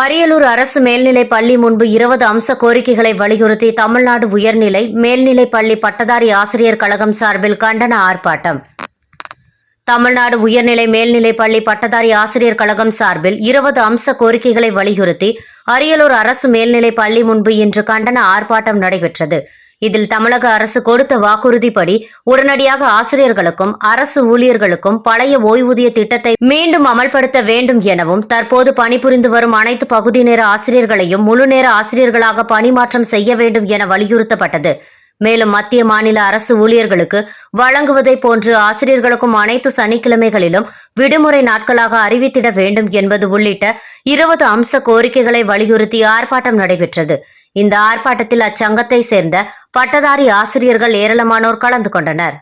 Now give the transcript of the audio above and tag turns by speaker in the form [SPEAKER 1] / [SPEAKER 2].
[SPEAKER 1] அரியலூர் அரசு மேல்நிலை பள்ளி முன்பு இருபது அம்ச கோரிக்கைகளை வலியுறுத்தி தமிழ்நாடு உயர்நிலை மேல்நிலை பள்ளி பட்டதாரி ஆசிரியர் கழகம் சார்பில் கண்டன ஆர்ப்பாட்டம். தமிழ்நாடு உயர்நிலை மேல்நிலை பள்ளி பட்டதாரி ஆசிரியர் கழகம் சார்பில் இருபது அம்ச கோரிக்கைகளை வலியுறுத்தி அரியலூர் அரசு மேல்நிலை பள்ளி முன்பு இன்று கண்டன ஆர்ப்பாட்டம் நடைபெற்றது. இதில் தமிழக அரசு கொடுத்த வாக்குறுதிப்படி உடனடியாக ஆசிரியர்களுக்கும் அரசு ஊழியர்களுக்கும் பழைய ஓய்வூதிய திட்டத்தை மீண்டும் அமல்படுத்த வேண்டும் எனவும் தற்போது பணிபுரிந்து வரும் அனைத்து பகுதி நேர ஆசிரியர்களையும் முழுநேர ஆசிரியர்களாக பணிமாற்றம் செய்ய வேண்டும் என வலியுறுத்தப்பட்டது. மேலும் மத்திய மாநில அரசு ஊழியர்களுக்கு வழங்குவதை போன்று ஆசிரியர்களுக்கும் அனைத்து சனிக்கிழமைகளிலும் விடுமுறை நாட்களாக அறிவித்திட வேண்டும் என்பது உள்ளிட்ட இருபது அம்ச கோரிக்கைகளை வலியுறுத்தி ஆர்ப்பாட்டம் நடைபெற்றது. இந்த ஆர்ப்பாட்டத்தில் அச்சங்கத்தை சேர்ந்த பட்டதாரி ஆசிரியர்கள் ஏராளமானோர் கலந்து கொண்டனர்.